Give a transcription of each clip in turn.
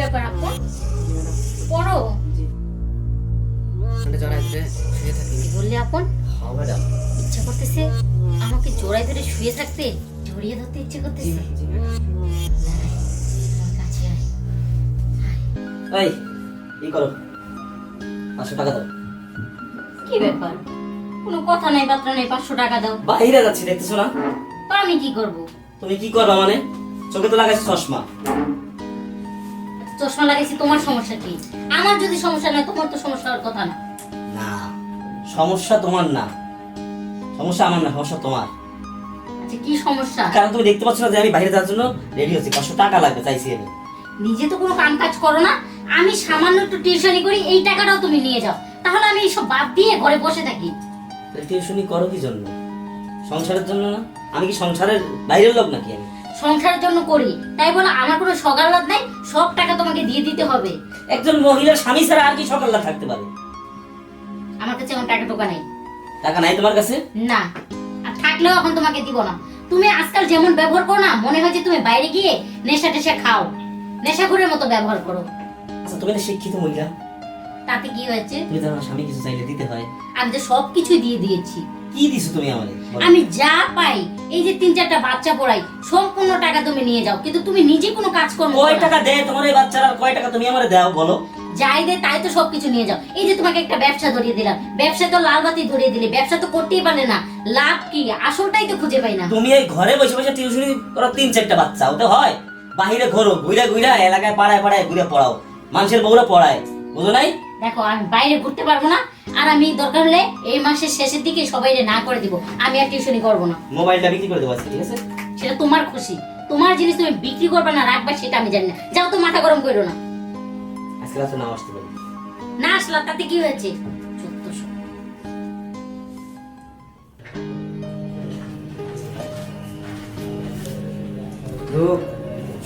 ব্যাপার আপু? পড়ো। কি আপন? হ্যাঁ ইচ্ছা করতেছে আমাকে জোড়ায় ধরে শুয়ে থাকতে জড়িয়ে ধরতে ইচ্ছে করতেছে। এই কি করো। পাঁচশো টাকা দাও। কি ব্যাপার? কোনো কথা নাই বার্তা নাই পাঁচশো টাকা দাও। বাইরে যাচ্ছি দেখতেছো না? আমি কি করব? তুমি কি করবা মানে? চোখে তো লাগাইছো চশমা। চশমা লাগাইছি তোমার সমস্যা কি? আমার যদি সমস্যা নয় তোমার তো সমস্যা হওয়ার কথা না। না সমস্যা তোমার না। সমস্যা আমার না সমস্যা তোমার। আচ্ছা কি সমস্যা? কারণ তুমি দেখতে পাচ্ছ না যে আমি বাইরে যাওয়ার জন্য রেডি হচ্ছি পাঁচশো টাকা লাগবে চাইছি আমি। নিজে তো কোনো কাম কাজ করো না আমি সামান্য একটু টিউশনি করি এই টাকাটাও তুমি নিয়ে যাও। তাহলে আমি এইসব বাদ দিয়ে ঘরে বসে থাকি। টিউশনি করো কি জন্য? সংসারের জন্য না? আমি কি সংসারের বাইরের লোক নাকি আমি? সংসারের জন্য করি। তাই বলে আমার কোনো সকালাত নাই সব টাকা তোমাকে দিয়ে দিতে হবে। একজন মহিলার স্বামী ছাড়া আর কি সকাল্লা থাকতে পারে? আমার কাছে আমার টাকা টোকা নেই। টাকা নাই তোমার কাছে? না। আর থাকলেও এখন তোমাকে দিব না। তুমি আজকাল যেমন ব্যবহার করো না মনে হয় যে তুমি বাইরে গিয়ে নেশা টেশা খাও। নেশাখোরের মতো ব্যবহার করো। আচ্ছা তুমি তো শিক্ষিত মহিলা। তাতে কি হয়েছে? তুমি তো আমার স্বামী কিছু চাইলে দিতে হয়। আমি তো সব কিছুই দিয়ে দিয়েছি। কি দিছো তুমি আমারে? বলো। আমি যা পাই এই যে তিন চারটা বাচ্চা পড়াই সম্পূর্ণ টাকা তুমি নিয়ে যাও। কিন্তু তুমি নিজে কোনো কাজ করো কয় টাকা দেয় তোমার এই বাচ্চারা? কয় টাকা তুমি আমারে দাও বলো? যাই দে তাই তো সবকিছু নিয়ে যাও। এই যে তোমাকে একটা ব্যবসা ধরিয়ে দিলাম। ব্যবসা তো লাল বাতি ধরিয়ে দিলে ব্যবসা তো করতেই পারে না। লাভ কি? আসলটাই তো খুঁজে পাই না। তুমি এই ঘরে বসে বসে টিউশনি করো তিন চারটা বাচ্চা ওটা হয়। বাহিরে ঘোরো ঘুরে ঘুরে এলাকায় পাড়ায় পাড়ায় ঘুরে পড়াও। মানুষের বউরা পড়ায় বুঝো নাই? দেখো আমি বাইরে ঘুরতে পারব না আর আমি দরকার হলে এই মাসের শেষের দিকে সবাই না করে দিব। আমি আর টিউশনি করব না। মোবাইলটা বিক্রি করে দেবো আজকে, ঠিক আছে? সেটা তোমার খুশি। তোমার জিনিস তুমি বিক্রি করবে না রাখবা সেটা আমি জানি না। যাও তো মাথা গরম করো না। আজকে রাতে নাও আসতে পারি। না আসলা তাতে কি হয়েছে?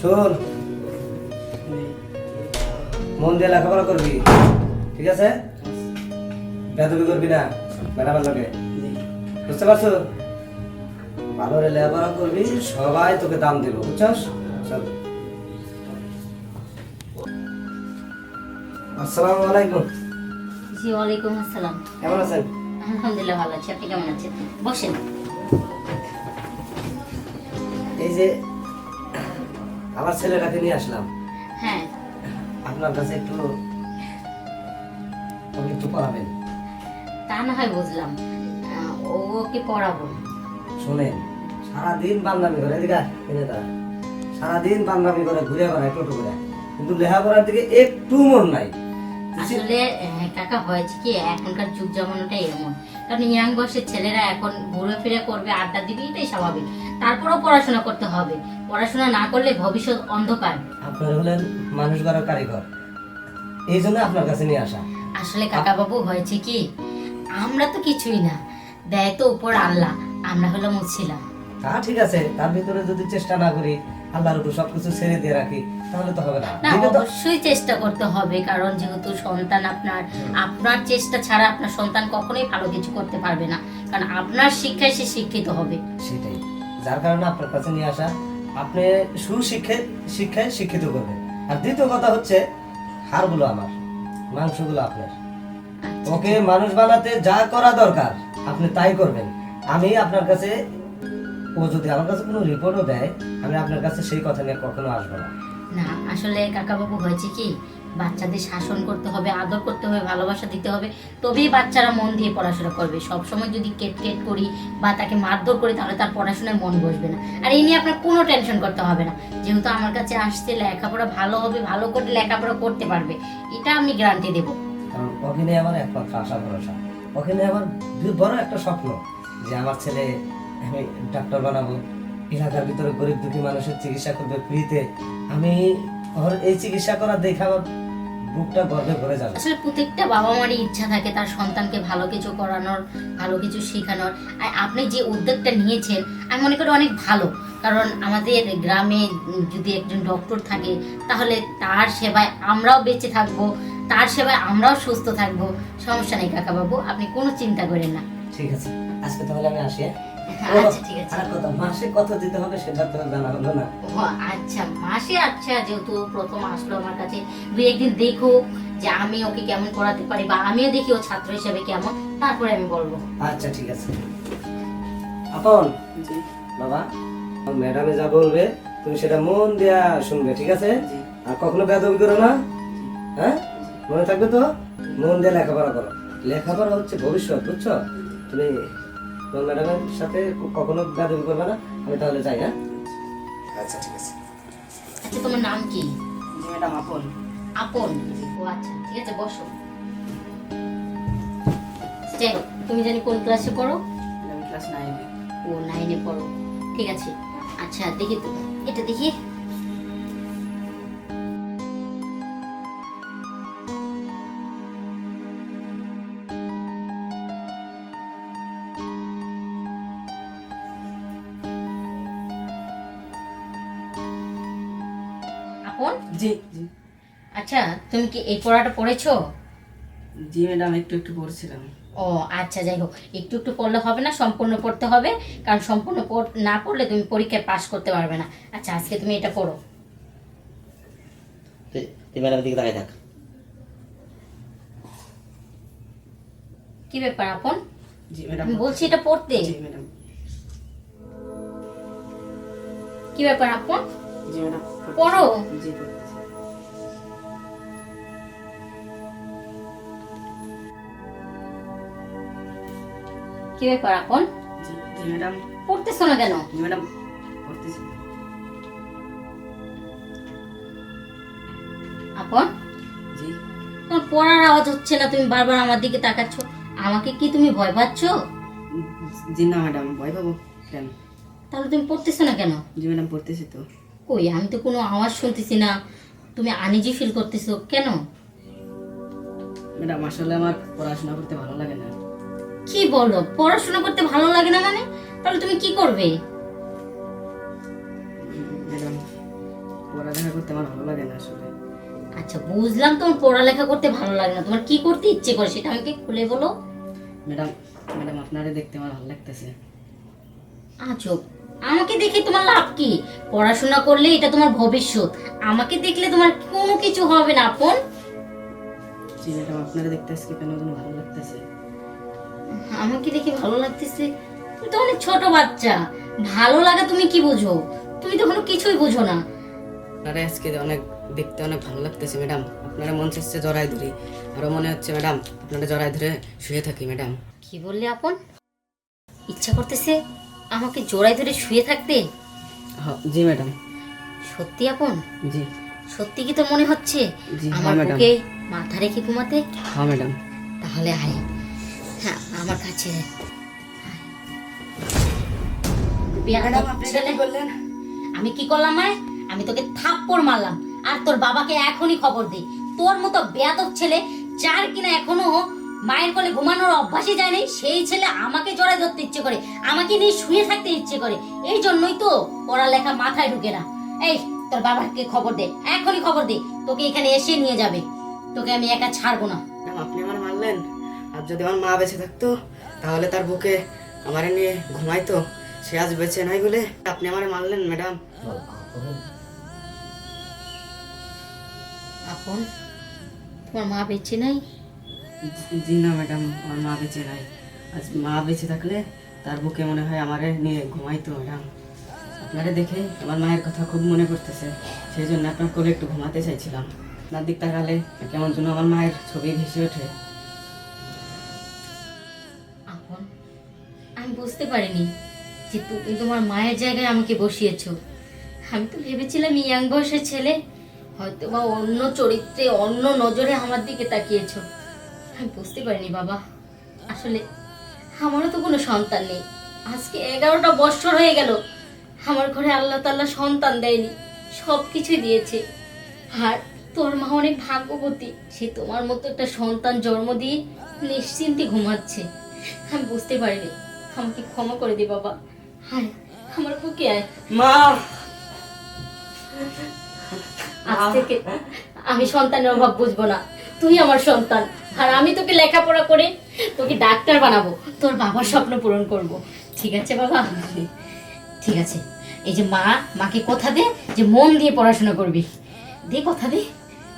শোন। মন দিয়ে লেখাপড়া করবি ঠিক আছে? বেদবি করবি না? ম্যাডামের লোকে বুঝতে পারছ? ভালো করে লেখাপড়া করবি সবাই তোকে দাম দেবো বুঝছস? চল। আসসালামু আলাইকুম। জি ওয়ালাইকুম আসসালাম। কেমন আছেন? আলহামদুলিল্লাহ ভালো আছি। আপনি কেমন আছেন? বসেন। এই যে আমার ছেলেটাকে নিয়ে আসলাম। হ্যাঁ। আপনার কাছে একটু একটু পড়াবেন তা না হয় বুঝলাম। ও ওকে পড়াবো? শোনেন সারাদিন বান্দামি করে এদিকে এনে সারাদিন বান্দামি করে ঘুরে বেড়ায় টোটো করে। কিন্তু লেখাপড়ার দিকে একটু মন নাই। আসলে আহ, কাকা হয়েছে কি এখনকার যুগ জামানোটাই এমন কারণ ইয়াং বয়সের ছেলেরা এখন ঘুরে ফিরে করবে আড্ডা দিবে এটাই স্বাভাবিক। তারপরেও পড়াশোনা করতে হবে। পড়াশোনা না করলে ভবিষ্যৎ অন্ধকার। আপনার হলেন মানুষ গড়ার কারিগর। এই জন্য আপনার কাছে নিয়ে আসা। আসলে কাকা বাবু হয়েছে কি আমরা তো কিছুই না। দেয় তো উপর আল্লাহ আমরা হলাম উছিলাম তা ঠিক আছে তার ভিতরে যদি চেষ্টা না করি আল্লাহর উপর সবকিছু ছেড়ে দিয়ে রাখি তাহলে তো হবে না। না অবশ্যই চেষ্টা করতে হবে কারণ যেহেতু সন্তান আপনার আপনার চেষ্টা ছাড়া আপনার সন্তান কখনোই ভালো কিছু করতে পারবে না। কারণ আপনার শিক্ষায় সে শিক্ষিত হবে। সেটাই। যার কারণে আপনার কাছে নিয়ে আসা আপনি সুশিক্ষিত শিক্ষায় শিক্ষিত করবেন। আর দ্বিতীয় কথা হচ্ছে হাড়গুলো আমার মাংসগুলো আপনার। ওকে মানুষ বানাতে যা করা দরকার আপনি তাই করবেন। আমি আপনার কাছে ও যদি আমার কাছে কোনো রিপোর্টও দেয় আমি আপনার কাছে সেই কথা নিয়ে কখনো আসব না। না আসলে কাকাবাবু হয়েছে কি বাচ্চাদের শাসন করতে হবে আদর করতে হবে ভালোবাসা দিতে হবে তবেই বাচ্চারা মন দিয়ে পড়াশোনা করবে। সব সময় যদি কেট কেট করি বা তাকে মারধর করি তাহলে তার পড়াশোনায় মন বসবে না। আর এই নিয়ে আপনার কোনো টেনশন করতে হবে না। যেহেতু আমার কাছে আসছে লেখাপড়া ভালো হবে ভালো করে লেখাপড়া করতে পারবে এটা আমি গ্যারান্টি দেবো। ওকে নিয়ে আমার একমাত্র আশা ভরসা। ওকে নিয়ে আমার বড় একটা স্বপ্ন যে আমার ছেলে আমি ডাক্তার বানাবো, এলাকার ভিতরে গরিব দুঃখী মানুষের চিকিৎসা করবে ফ্রিতে। আমি ওর এই চিকিৎসা করার দেখে আমার বুকটা গর্বে ভরে যাবে। আসলে প্রত্যেকটা বাবা মারই ইচ্ছা থাকে তার সন্তানকে ভালো কিছু করানোর, ভালো কিছু শেখানোর। আর আপনি যে উদ্যোগটা নিয়েছেন, আমি মনে করি অনেক ভালো। কারণ আমাদের গ্রামে যদি একজন ডক্টর থাকে, তাহলে তার সেবায় আমরাও বেঁচে থাকব। তার সেবায় আমরাও সুস্থ থাকব। সমস্যা নেই কাকাবাবু আপনি কোনো চিন্তা করেন না। ঠিক আছে আজকে তাহলে আমি আসি হ্যাঁ? আচ্ছা ঠিক আছে। আর মাসে কত দিতে হবে সেটা তো জানা হলো না। ও আচ্ছা মাসে আচ্ছা যেহেতু প্রথম আসলো আমার কাছে দুই একদিন দেখো যে আমি ওকে কেমন করাতে পারি বা আমিও দেখি ও ছাত্র হিসেবে কেমন তারপরে আমি বলব। আচ্ছা ঠিক আছে। আপন? বাবা ম্যাডামে যা বলবে তুমি সেটা মন দেয়া শুনবে ঠিক আছে? আর কখনো বেদবি করো না। হ্যাঁ? মনে থাকবে তো? মন দিয়ে লেখাপড়া করো। লেখাপড়া হচ্ছে ভবিষ্যৎ বুঝছ? তুমি তোমার ম্যাডামের সাথে কখনো বেদবি করবে না আমি তাহলে যাই হ্যাঁ? আচ্ছা ঠিক আছে। আচ্ছা তোমার নাম কি? ম্যাডাম আপন। আপন? ও আচ্ছা ঠিক আছে বসো। যাই হোক, তুমি জানি কোন ক্লাসে পড়ো? আমি ক্লাস নাইনে ও নাইনে পড়ো। ঠিক আছে। আচ্ছা দেখি তো। এটা দেখি। জি জি। আচ্ছা তুমি কি এই পড়াটা পড়েছো? জি ম্যাডাম একটু একটু পড়ছিলাম। ও আচ্ছা যাই হোক। একটু একটু পড়লে হবে না সম্পূর্ণ পড়তে হবে। কারণ সম্পূর্ণ না পড়লে তুমি পরীক্ষায় পাশ করতে পারবে না। আচ্ছা আজকে তুমি এটা পড়ো। তুই তুই ম্যাডামের দিকে তাকাই থাক। কি ব্যাপার আপন? জি ম্যাডাম। আমি বলছি এটা পড়তে। জি ম্যাডাম। কি ব্যাপার আপন? জি ম্যাডাম পড়ো। জি কি ব্যাপার জি ম্যাডাম। পড়তেছো না কেন? ম্যাডাম পড়তেছি। আপন? জি। তোমার পড়ার আওয়াজ হচ্ছে না তুমি বারবার আমার দিকে তাকাচ্ছ। আমাকে কি তুমি ভয় পাচ্ছ? জি না ম্যাডাম ভয় পাবো কেন? তাহলে তুমি পড়তেছো না কেন? জি ম্যাডাম পড়তেছি তো। কই আমি তো কোনো আওয়াজ শুনতেছি না। তুমি আনিজি ফিল করতেছো কেন? ম্যাডাম আসলে আমার পড়াশোনা করতে ভালো লাগে না। কি বলো? পড়াশোনা করতে ভালো লাগে না মানে? তাহলে তুমি কি করবে? পড়ালেখা করতে আমার ভালো লাগে না আসলে। আচ্ছা বুঝলাম তোমার পড়ালেখা করতে ভালো লাগে না। তোমার কি করতে ইচ্ছে করে সেটা আমাকে খুলে বলো। ম্যাডাম ম্যাডাম আপনারে দেখতে আমার ভালো লাগতেছে। আজব। আমাকে দেখে তোমার লাভ কি? পড়াশোনা করলে এটা তোমার ভবিষ্যৎ। আমাকে দেখলে তোমার কোনো কিছু হবে না আপন। জি ম্যাডাম আপনারা দেখতে আজকে কেন যেন ভালো লাগতেছে। আমাকে দেখে ভালো লাগতেছে? তুমি তো অনেক ছোট বাচ্চা। ভালো লাগা তুমি কি বুঝো? তুমি তো কোনো কিছুই বুঝো না। আপনারা আজকে অনেক দেখতে অনেক ভালো লাগতেছে ম্যাডাম। আপনারা মন চাচ্ছে জড়াই ধরি। আরও মনে হচ্ছে ম্যাডাম আপনারা জড়াই ধরে শুয়ে থাকি ম্যাডাম। কি বললে আপন? ইচ্ছা করতেছে আমাকে জোড়ায় ধরে শুয়ে থাকতে? হ্যাঁ, জি ম্যাডাম। সত্যি আপন? জি। সত্যি কি তো মনে হচ্ছে? জি, আমার ম্যাডাম। বুকে মাথা রেখে ঘুমাতে? হ্যাঁ ম্যাডাম। তাহলে আয়। হ্যাঁ আমার কাছে। আমি কি করলাম মানে? আমি তোকে থাপ্পড় মারলাম। আর তোর বাবাকে এখনই খবর দে। তোর মতো বেয়াদব ছেলে যার কিনা এখনও মায়ের কোলে ঘুমানোর অভ্যাসই যায় নাই সেই ছেলে আমাকে জড়ায় ধরতে ইচ্ছে করে আমাকে নিয়ে শুয়ে থাকতে ইচ্ছে করে। এই জন্যই তো পড়ালেখা মাথায় ঢুকে না। এই তোর বাবাকে খবর দে এখনই খবর দে। তোকে এখানে এসে নিয়ে যাবে। তোকে আমি একা ছাড়বো না। আপনি আমার মারলেন আর যদি আমার মা বেঁচে থাকতো তাহলে তার বুকে আমার নিয়ে ঘুমাইতো। সে আজ বেঁচে নাই বলে আপনি আমার মানলেন ম্যাডাম। আপন? তোমার মা বেঁচে নাই? জি না ম্যাডাম আমার মা বেঁচে নাই। আজ মা বেঁচে থাকলে তার বুকে মনে হয় আমারে নিয়ে ঘুমাইতো ম্যাডাম। আপনারে দেখে আমার মায়ের কথা খুব মনে পড়তেছে। সেই জন্য আপনার কোলে একটু ঘুমাতে চাইছিলাম। আপনার দিক তাকালে কেমন যেন আমার মায়ের ছবি ভেসে ওঠে। বুঝতে পারিনি যে তুমি তোমার মায়ের জায়গায় আমাকে বসিয়েছ। আমি তো ভেবেছিলাম ইয়াং বয়সের ছেলে হয়তো বা অন্য চরিত্রে, অন্য নজরে আমার দিকে তাকিয়েছ। আমি বুঝতে পারিনি বাবা। আসলে আমারও তো কোনো সন্তান নেই। আজকে এগারোটা বছর হয়ে গেল। আমার ঘরে আল্লাহ তাল্লাহ সন্তান দেয়নি সব কিছুই দিয়েছে। আর তোর মা অনেক ভাগ্যবতী, সে তোমার মতো একটা সন্তান জন্ম দিয়ে নিশ্চিন্তে ঘুমাচ্ছে। আমি বুঝতে পারিনি। আমাকে ক্ষমা করে দে বাবা। হায় আমার বুকে আয়। মা আজ থেকে আমি সন্তানের অভাব বুঝব না। তুই আমার সন্তান আর আমি তোকে লেখাপড়া করে তোকে ডাক্তার বানাবো তোর বাবার স্বপ্ন পূরণ করব। ঠিক আছে বাবা? ঠিক আছে। এই যে মা মাকে কথা দে যে মন দিয়ে পড়াশোনা করবি। দে কথা দে।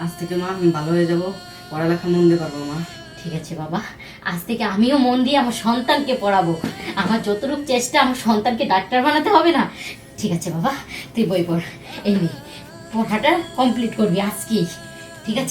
আজ থেকে মা আমি ভালো হয়ে যাব। পড়ালেখা মন দিয়ে পারব মা। ঠিক আছে, বাবা। আজ থেকে আমিও মন দিয়ে আমার সন্তানকে পড়াবো। আমার যতটুকু চেষ্টা, আমার সন্তানকে ডাক্তার বানাতে হবে না। ঠিক আছে, বাবা। তুই বই পড়। এই নে, পড়াটা কমপ্লিট করবি আজকেই। ঠিক আছে?